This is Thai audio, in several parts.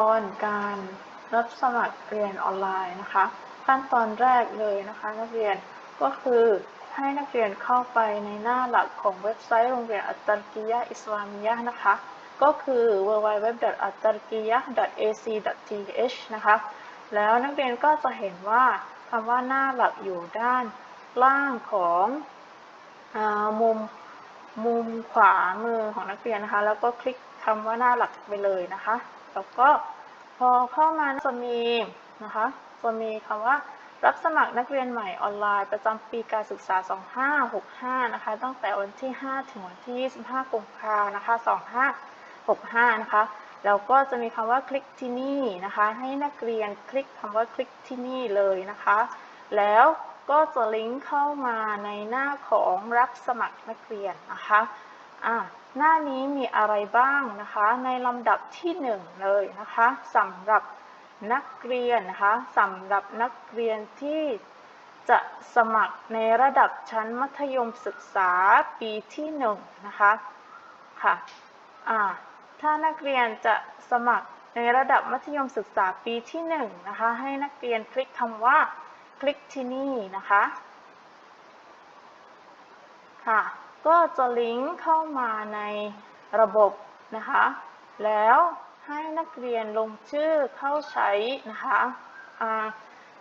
ตอนการรับสมัครเรียนออนไลน์นะคะ ขั้นตอนแรกเลยนะคะนักเรียนก็คือให้นักเรียนเข้าไปในหน้าหลักของเว็บไซต์โรงเรียนอัตตรกียะอิสลามียะห์นะคะ ก็คือ www.attarkiyah.ac.th นะคะ แล้วนักเรียนก็จะเห็นว่าคำว่าหน้าหลักอยู่ด้านล่างของอมุมมุมขวามือของนักเรียนนะคะ แล้วก็คลิกคำว่าหน้าหลักไปเลยนะคะ แล้วก็พอเข้ามาจะมีนะคะจะมีคำว่ารับสมัครนักเรียนใหม่ออนไลน์ประจำปีการศึกษา 2565 นะคะ ตั้งแต่วันที่ 5 ถึงวันที่ 25 กุมภานะคะ 2565 นะคะ แล้วก็จะมีคำว่าคลิกที่นี่นะคะ ให้นักเรียนคลิกคำว่าคลิกที่นี่เลยนะคะ แล้วก็จะลิงก์เข้ามาในหน้าของรับสมัครนักเรียนนะคะ อ่า หน้านี้มีอะไรบ้างนะคะ ในลำดับที่หนึ่งเลยนะคะสำหรับนักเรียนนะคะสำหรับนักเรียนที่จะสมัครในระดับชั้นมัธยมศึกษาปีที่หนึ่งนะคะค่ะถ้านักเรียนจะสมัครในระดับมัธยมศึกษาปีที่หนึ่งนะคะ ให้นักเรียนคลิกคำว่าคลิกที่นี่นะคะค่ะ ก็จะลิงก์เข้ามาในระบบนะคะ แล้วให้นักเรียนลงชื่อเข้าใช้นะคะอ่า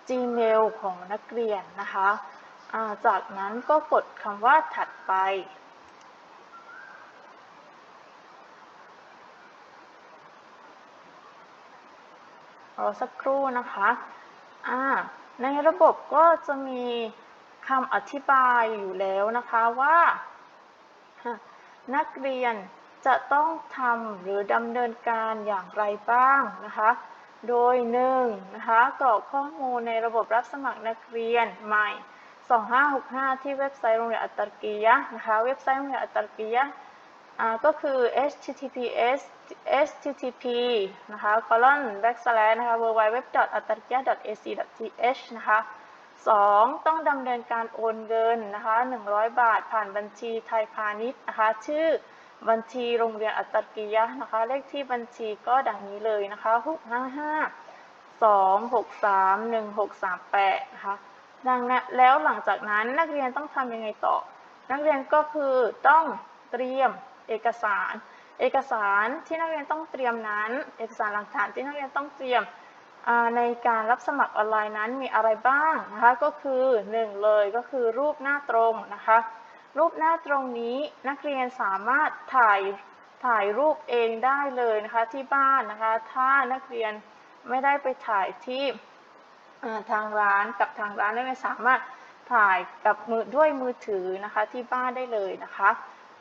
Gmail ของนักเรียนนะคะ จากนั้นก็กดคำว่าถัดไป รอสักครู่นะคะในระบบก็จะมีคำอธิบายอยู่แล้วนะคะว่า นักเรียนจะต้องทำหรือดำเนินการอย่างไรบ้างนะคะ โดยหนึ่งนะคะกรอกข้อมูลในระบบรับสมัครนักเรียนใหม่ 2565 ที่เว็บไซต์โรงเรียนอัตตรกียะนะคะ เว็บไซต์โรงเรียนอัตตรกียะก็คือ https http นะคะ colon backslash นะคะ www.atarkia.ac.th นะคะ 2. ต้องดำเนินการโอนเงินนะคะ100 บาทผ่านบัญชีไทยพาณิชย์นะคะชื่อบัญชีโรงเรียนอัตตกียะนะคะเลขที่บัญชีก็ดังนี้เลยนะคะ 655 263 1638นะคะดังนั้นแล้วหลังจากนั้นนักเรียนต้องทำยังไงต่อ นักเรียนก็คือต้องเตรียมเอกสาร เอกสารที่นักเรียนต้องเตรียมนั้น เอกสารหลักฐานที่นักเรียนต้องเตรียม ในการรับสมัครออนไลน์นั้นมีอะไรบ้างนะคะก็คือ 1 เลยก็คือรูปหน้าตรงนะคะ รูปหน้าตรงนี้นักเรียนสามารถถ่ายถ่ายรูปเองได้เลยนะคะที่บ้านนะคะ ถ้านักเรียนไม่ได้ไปถ่ายที่ทางร้านกับทางร้านนักเรียนสามารถถ่ายกับมือด้วยมือถือนะคะที่บ้านได้เลยนะคะ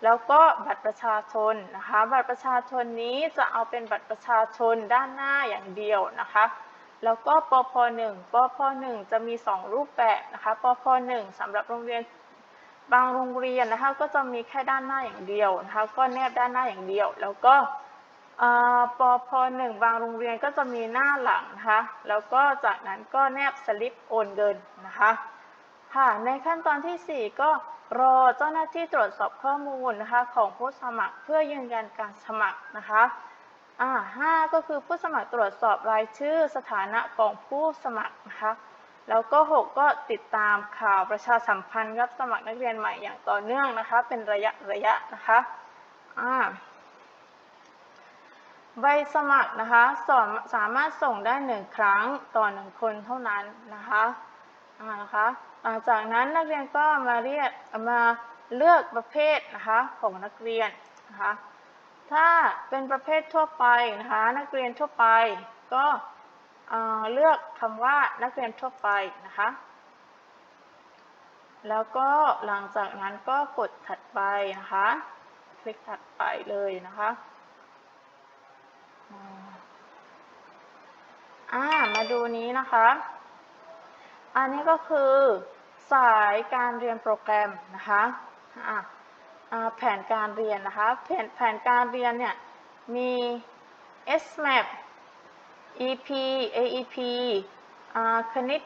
แล้วก็บัตรประชาชนนะคะ บัตรประชาชนนี้จะเอาเป็นบัตรประชาชนด้านหน้าอย่างเดียวนะคะ แล้วก็ปพ1ปพ1จะมี 2 รูปแบบนะคะปพ1สำหรับโรงเรียนบางโรงเรียนนะคะก็จะมีแค่ด้านหน้าอย่างเดียวนะคะก็แนบด้านหน้าอย่างเดียว แล้วก็ปพ1บางโรงเรียนก็จะมีหน้าหลังนะคะแล้วก็จากนั้นก็แนบสลิปโอนเงินนะคะค่ะในขั้นตอนที่ 4 ก็รอเจ้าหน้าที่ตรวจสอบข้อมูลนะคะของผู้สมัครเพื่อยืนยันการสมัครนะคะ อ่าห้าก็คือผู้สมัครตรวจสอบรายชื่อสถานะของผู้สมัครนะคะ แล้วก็ 6 ก็ติดตามข่าวประชาสัมพันธ์รับสมัครนักเรียนใหม่อย่างต่อเนื่องนะคะ เป็นระยะระยะนะคะอ่าใบสมัครนะคะสอนสามารถส่งได้หนึ่งครั้งต่อหนึ่งคนเท่านั้นนะคะอ่านะคะหลังจากนั้นนักเรียนก็มาเรียกมาเลือกประเภทนะคะของนักเรียนนะคะ ถ้าเป็นประเภททั่วไปนะคะนักเรียนทั่วไปก็เลือกคำว่านักเรียนทั่วไปนะคะ แล้วก็หลังจากนั้นก็กดถัดไปนะคะ คลิกถัดไปเลยนะคะอ่ามาดูนี้นะคะ อันนี้ก็คือสายการเรียนโปรแกรมนะคะอ่า แผนการเรียนนะคะ แผนแผนการเรียนเนี่ยมี SMAP EP AEP คณิต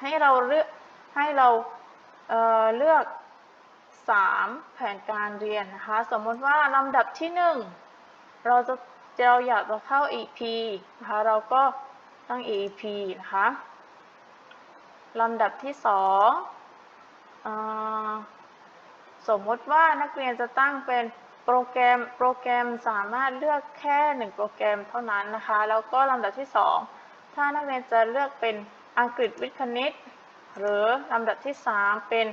ให้เราเลือกให้เราเเลือก 3 แผนการเรียนนะคะ สมมติว่าลำดับที่ 1 เราจะเราอยากจะเข้า EP นะคะ เราก็ตั้ง EP นะคะลำดับที่สองอ สมมติว่านักเรียนจะตั้งเป็นโปรแกรมโปรแกรมสามารถเลือกแค่หนึ่งโปรแกรมเท่านั้นนะคะ แล้วก็ลำดับที่สองถ้านักเรียนจะเลือกเป็นอังกฤษวิทย์คณิต หรือลำดับที่สามเป็น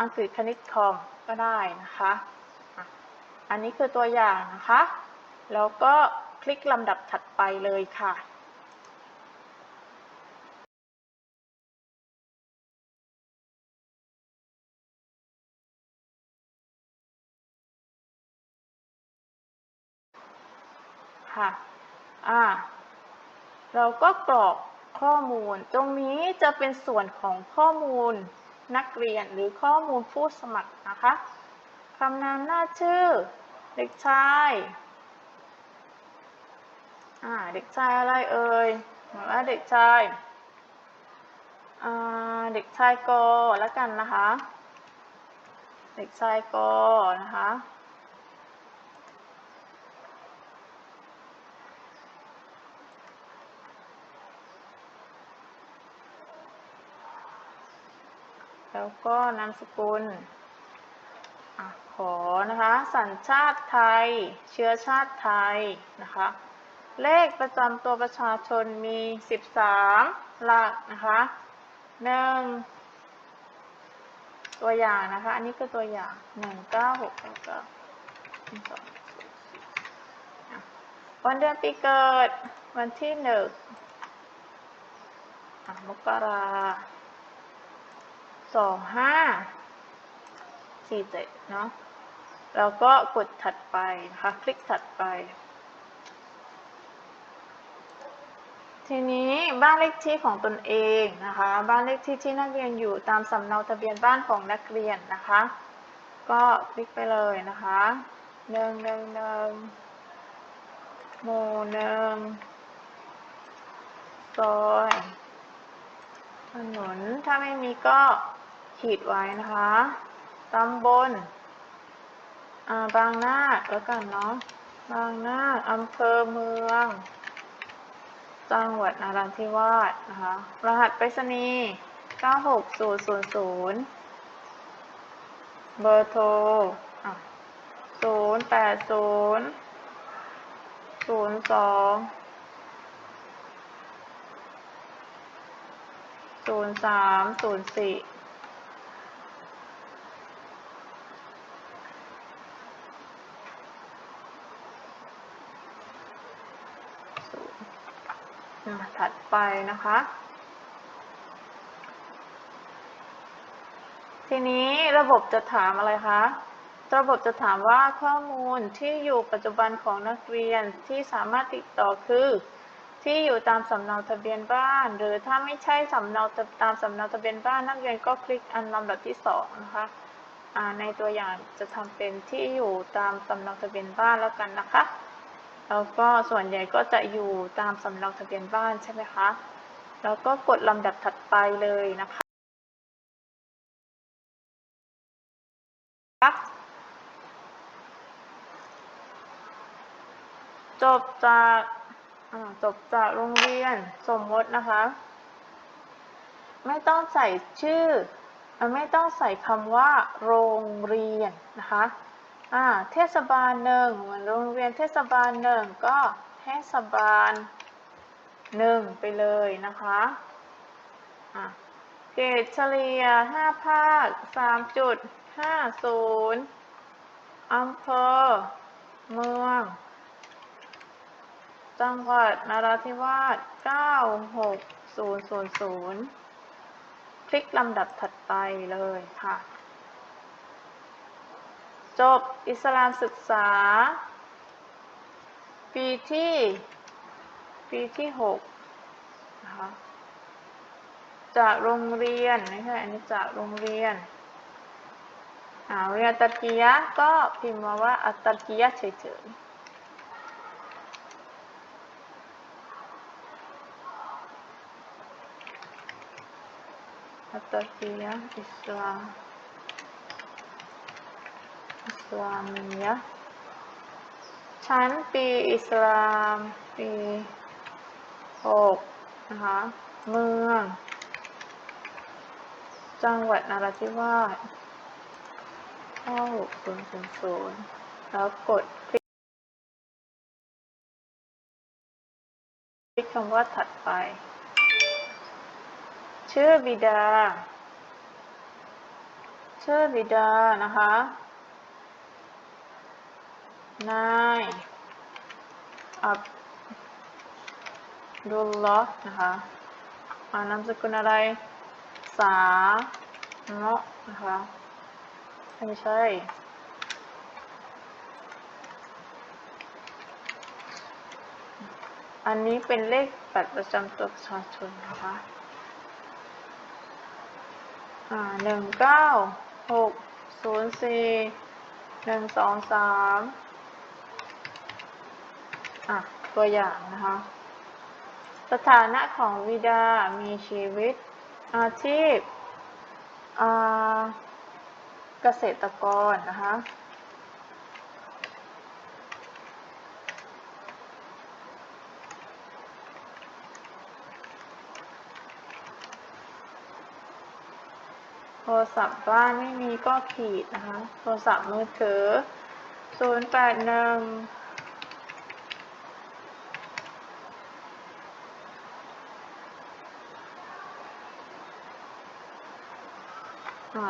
อังกฤษคณิตคอมก็ได้นะคะ อันนี้คือตัวอย่างนะคะ แล้วก็คลิกลำดับถัดไปเลยค่ะ ค่ะ อ่า เราก็กรอกข้อมูล ตรงนี้จะเป็นส่วนของข้อมูลนักเรียนหรือข้อมูลผู้สมัครนะคะคำนามหน้าชื่อ เด็กชาย อ่า เด็กชายอะไรเอ่ยหรือว่าเด็กชาย อ่า เด็กชายกอแล้วกันนะคะ เด็กชายกอนะคะ แล้วก็นามสกุลอขอนะคะ สัญชาติไทย เชื้อชาติไทยนะคะ เลขประจำตัวประชาชนมี 13 หลักนะคะหนึ่งตัวอย่างนะคะ อันนี้คือตัวอย่าง1 9 6 9 9 2วันเดือนปีเกิดวันที่หนึ่งอะมกรา สองห้าสี่เจ็ดเนาะแล้วก็กดถัดไปนะคะคลิกถัดไป ทีนี้บ้านเลขที่ของตนเองนะคะ บ้านเลขที่ที่นักเรียนอยู่ตามสำเนาทะเบียนบ้านของนักเรียนนะคะ ก็คลิกไปเลยนะคะหนึ่งหนึ่งหนึ่งหมู่หนึ่งซอยถนนถ้าไม่มีก็ ขีดไว้นะคะตำบลาบางนาคแล้วกันเนาะบางนาคอำเภอเมือง จังหวัดนราธิวาสนะคะ รหัสไปรษณีย์96000 เบอร์โทร080 02 0304 ถัดไปนะคะ ทีนี้ระบบจะถามอะไรคะ ระบบจะถามว่าข้อมูลที่อยู่ปัจจุบันของนักเรียนที่สามารถติดต่อคือ ที่อยู่ตามสำเนาทะเบียนบ้าน หรือถ้าไม่ใช่สำเนาตามสำเนาทะเบียนบ้านนักเรียนก็คลิกอันลำดับที่สองนะคะในตัวอย่างจะทำเป็นที่อยู่ตามสำเนาทะเบียนบ้านแล้วกันนะคะ แล้วก็ส่วนใหญ่ก็จะอยู่ตามสำเนาทะเบียนบ้านใช่ไหมคะ แล้วก็กดลำดับถัดไปเลยนะคะ จบจากจบจากโรงเรียนสมมตินะคะ ไม่ต้องใส่ชื่อ ไม่ต้องใส่คำว่าโรงเรียนนะคะ อ่าเทศบาลหนึ่งเหมือนโรงเรียนเทศบาลหนึ่งก็เทศบาลหนึ่งไปเลยนะคะอะเกรดเฉลี่ยห้าภาคสามจุดห้าศูนย์อำเภอ เมือง จังหวัดนราธิวาส 96000 คลิกลำดับถัดไปเลยค่ะ จบอิสลามศึกษา ปีที่ ปีที่6นะคะจากโรงเรียนไม่ใช่อันนี้จากโรงเรียนอาเรียนตัดกียะก็พิมพ์มาว่าอัตตัดกียะเฉยๆ Ataqiyah Islam Islamiyah ชั้นปีอิสลาม ปีหกนะคะ เมือง จังหวัดนราธิวาสเข้าศูนย์ศูนย์ศูนย์แล้วกดคลิกคลิกคำว่าถัดไป ชื่อบิดา ชื่อบิดานะคะ นายอับดุลลอฮ์นะคะอ่านามสกุลอะไร สาเนาะนะคะไม่ใช่อันนี้เป็นเลขบัตรประจำตัวประชาชนนะคะ อ่าหนึ่งเก้าหกศูนย์สี่หนึ่งสองสาม อะตัวอย่างนะคะ สถานะของวิดา มีชีวิต อาชีพเกษตรกรนะคะโทรศัพท์บ้านไม่มีก็ขีดนะคะ โทรศัพท์มือถือ 0 8 1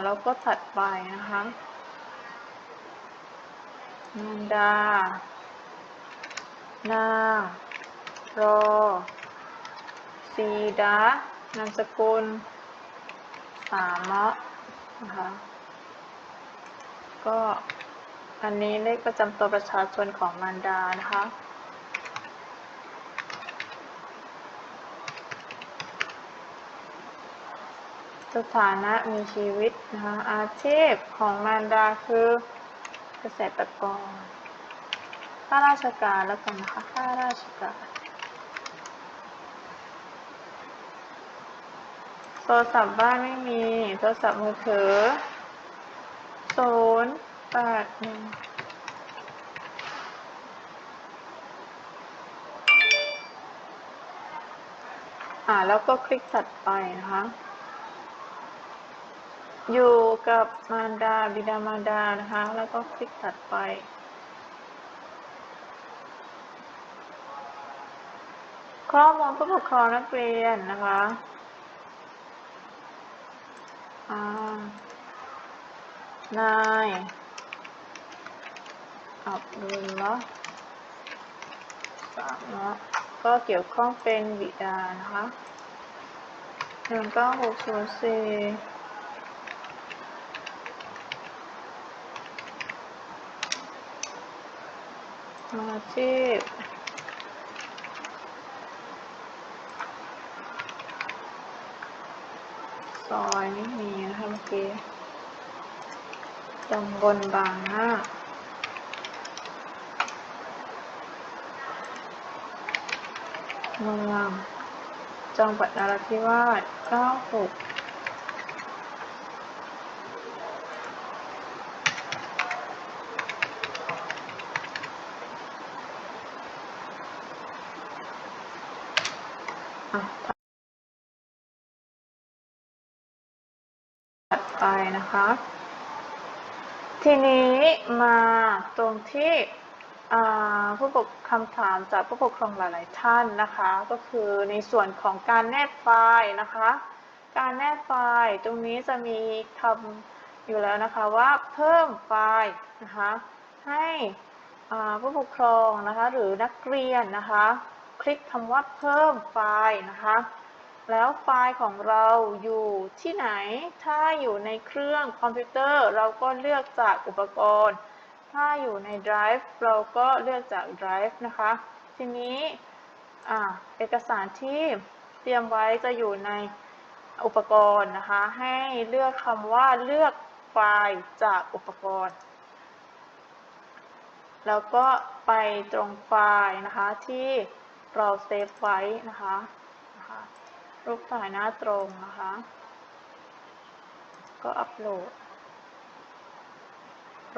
แล้วก็ถัดไปนะคะนันดา นารอซีดานามสกุล สามะนะคะ ก็อันนี้เลขประจำตัวประชาชนของมารดานะคะ สถานะมีชีวิตนะคะอาชีพของมารดาคือเกษตรกร ข้าราชการแล้วกันนะคะ ข้าราชการ โทรศัพท์บ้านไม่มี โทรศัพท์มือถือศูนย์แปดหนึ่งอ่าแล้วก็คลิกถัดไปนะคะ อยู่กับมารดาบิดามารดานะคะ แล้วก็คลิกถัดไป ข้อมูลผู้ปกครองนักเรียนนะคะอ่านายอับดุลละสามเนาะก็เกี่ยวข้องเป็นบิดานะคะหนึ่งเก้าหกศูนย์สี่ อาชีพซอยไม่มีนะคะเมื่อกี้ตำบลบางนาเมืองจังหวัดนราธิวาส96 อะถัดไปนะคะ ทีนี้มาตรงที่อ่าผู้ปก คำถามจากผู้ปกครองหลาย ๆ ท่านนะคะ ก็คือในส่วนของการแนบไฟล์นะคะ การแนบไฟล์ตรงนี้จะมีคำอยู่แล้วนะคะว่าเพิ่มไฟล์นะคะให้ผู้ปกครองนะคะหรือนักเรียนนะคะ คลิกคำว่าเพิ่มไฟล์นะคะ แล้วไฟล์ของเราอยู่ที่ไหนถ้าอยู่ในเครื่องคอมพิวเตอร์ เราก็เลือกจากอุปกรณ์ ถ้าอยู่ใน Drive เราก็เลือกจาก Drive นะคะ ทีนี้เอกสารที่เตรียมไว้จะอยู่ในอุปกรณ์นะคะ ให้เลือกคำว่าเลือกไฟล์จากอุปกรณ์ แล้วก็ไปตรงไฟล์นะคะที่เราเซฟไว้นะคะนะคะรูปถ่ายหน้าตรงนะคะ ก็อัปโหลด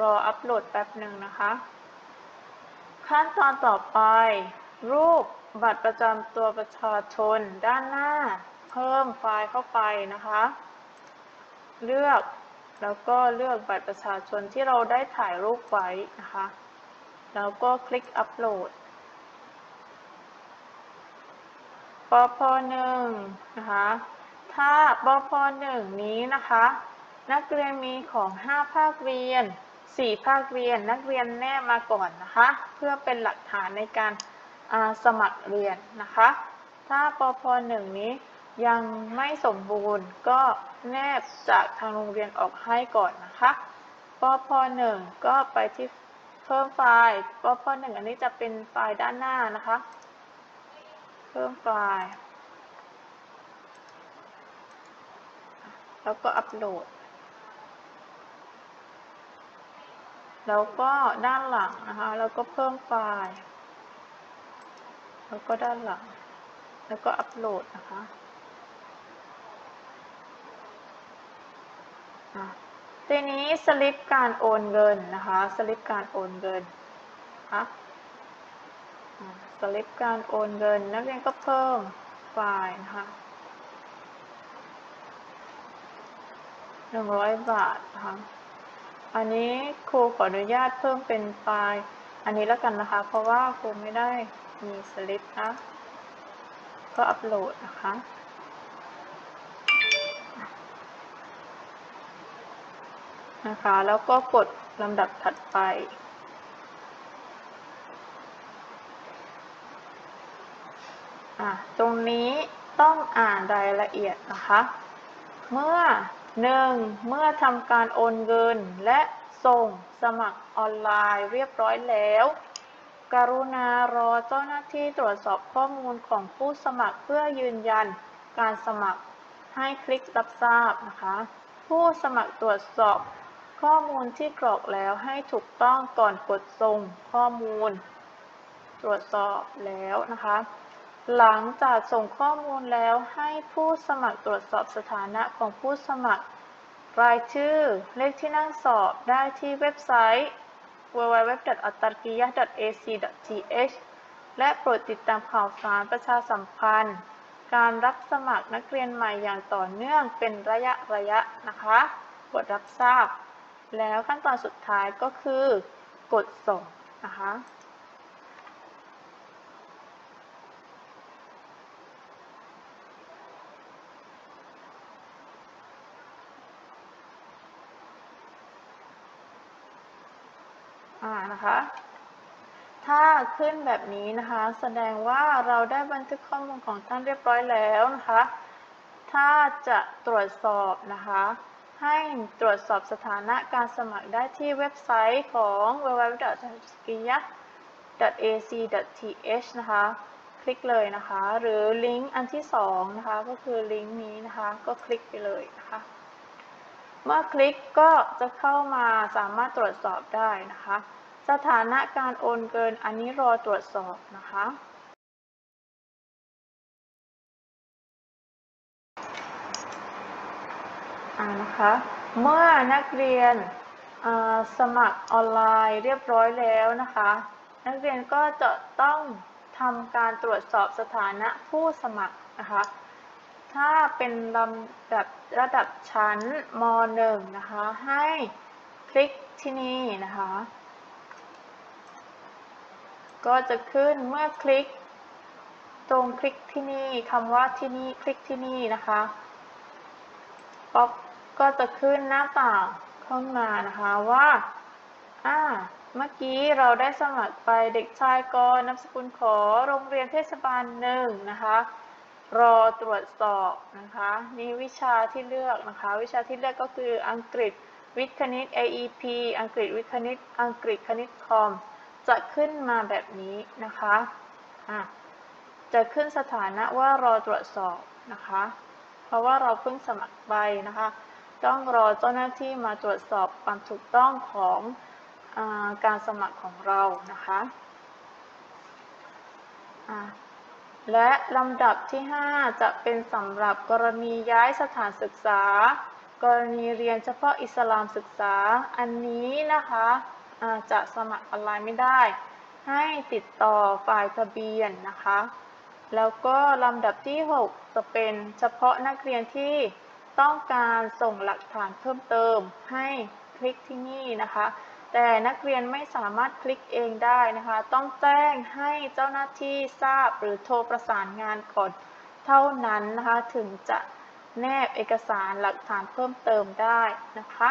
รออัปโหลดแป๊บหนึ่งนะคะ ขั้นตอนต่อไป รูปบัตรประจำตัวประชาชนด้านหน้า เพิ่มไฟล์เข้าไปนะคะ เลือกแล้วก็เลือกบัตรประชาชนที่เราได้ถ่ายรูปไว้นะคะ แล้วก็คลิกอัปโหลดปพหนึ่งนะคะ ถ้าปพหนึ่งนี้นะคะ นักเรียนมีของ 5 ภาคเรียน 4 ภาคเรียนนักเรียนแนบมาก่อนนะคะ เพื่อเป็นหลักฐานในการสมัครเรียนนะคะ ถ้าปพหนึ่งนี้ยังไม่สมบูรณ์ก็แนบจากทางโรงเรียนออกให้ก่อนนะคะปพหนึ่งก็ไปที่เพิ่มไฟล์ปพหนึ่งอันนี้จะเป็นไฟล์ด้านหน้านะคะ เพิ่มไฟล์ แล้วก็อัปโหลด แล้วก็ด้านหลังนะคะ แล้วก็เพิ่มไฟล์ แล้วก็ด้านหลัง แล้วก็อัปโหลดนะคะทีนี้สลิปการโอนเงินนะคะ สลิปการโอนเงินนะคะสลิปการโอนเงิน นักเรียนก็เพิ่มไฟล์นะคะหนึ่งร้อยบาทนะคะ อันนี้ครูขออนุญาตเพิ่มเป็นไฟล์อันนี้แล้วกันนะคะ เพราะว่าครูไม่ได้มีสลิปนะก็อัปโหลดนะคะนะคะ แล้วก็กดลำดับถัดไปอะตรงนี้ต้องอ่านรายละเอียดนะคะ เมื่อ หนึ่งเมื่อทำการโอนเงินและส่งสมัครออนไลน์เรียบร้อยแล้ว กรุณารอเจ้าหน้าที่ตรวจสอบข้อมูลของผู้สมัครเพื่อยืนยันการสมัครให้คลิกรับทราบนะคะ ผู้สมัครตรวจสอบข้อมูลที่กรอกแล้วให้ถูกต้องก่อนกดส่งข้อมูล ตรวจสอบแล้วนะคะ หลังจากส่งข้อมูลแล้วให้ผู้สมัครตรวจสอบสถานะของผู้สมัคร รายชื่อ เลขที่นั่งสอบได้ที่เว็บไซต์ www.atarkiya.ac.th และโปรดติดตามข่าวสารประชาสัมพันธ์ การรับสมัครนักเรียนใหม่อย่างต่อเนื่องเป็นระยะระยะนะคะกดรับทราบ แล้วขั้นตอนสุดท้ายก็คือกดส่งนะคะ นะคะ ถ้าขึ้นแบบนี้นะคะ แสดงว่าเราได้บันทึกข้อมูลของท่านเรียบร้อยแล้วนะคะ ถ้าจะตรวจสอบนะคะ ให้ตรวจสอบสถานะการสมัครได้ที่เว็บไซต์ของ www.skiya.ac.th นะคะ คลิกเลยนะคะ หรือลิงก์อันที่สองนะคะ ก็คือลิงก์นี้นะคะ ก็คลิกไปเลยนะคะ เมื่อคลิกก็จะเข้ามาสามารถตรวจสอบได้นะคะ สถานะการโอนเกินอันนี้รอตรวจสอบนะคะ อ่านะคะ เมื่อนักเรียนสมัครออนไลน์เรียบร้อยแล้วนะคะ นักเรียนก็จะต้องทำการตรวจสอบสถานะผู้สมัครนะคะ ถ้าเป็นลำดับระดับชั้นม .1 นะคะ ให้คลิกที่นี่นะคะ ก็จะขึ้นเมื่อคลิก ตรงคลิกที่นี่คำว่าที่นี่คลิกที่นี่นะคะป๊อปก็จะขึ้นหน้าต่างเข้ามานะคะว่าอ่าเมื่อกี้เราได้สมัครไปเด็กชายกนามสกุลขอโรงเรียนเทศบาลหนึ่งนะคะ รอตรวจสอบนะคะนี่วิชาที่เลือกนะคะ วิชาที่เลือกก็คืออังกฤษวิทย์คณิต AEP อังกฤษวิทย์คณิต อังกฤษคณิตคอม จะขึ้นมาแบบนี้นะคะะจะขึ้นสถานะว่ารอตรวจสอบนะคะ เพราะว่าเราเพิ่งสมัครไปนะคะ ต้องรอเจ้าหน้าที่มาตรวจสอบความถูกต้องของอการสมัครของเรานะคะและลำดับที่ 5 จะเป็นสำหรับกรณีย้ายสถานศึกษา กรณีเรียนเฉพาะอิสลามศึกษา อันนี้นะคะ จะสมัครออนไลน์ไม่ได้ ให้ติดต่อฝ่ายทะเบียนนะคะ แล้วก็ลำดับที่ 6 จะเป็นเฉพาะนักเรียนที่ต้องการส่งหลักฐานเพิ่มเติมให้คลิกที่นี่นะคะ แต่นักเรียนไม่สามารถคลิกเองได้นะคะ ต้องแจ้งให้เจ้าหน้าที่ทราบหรือโทรประสานงานก่อนเท่านั้นนะคะ ถึงจะแนบเอกสารหลักฐานเพิ่มเติมได้นะคะ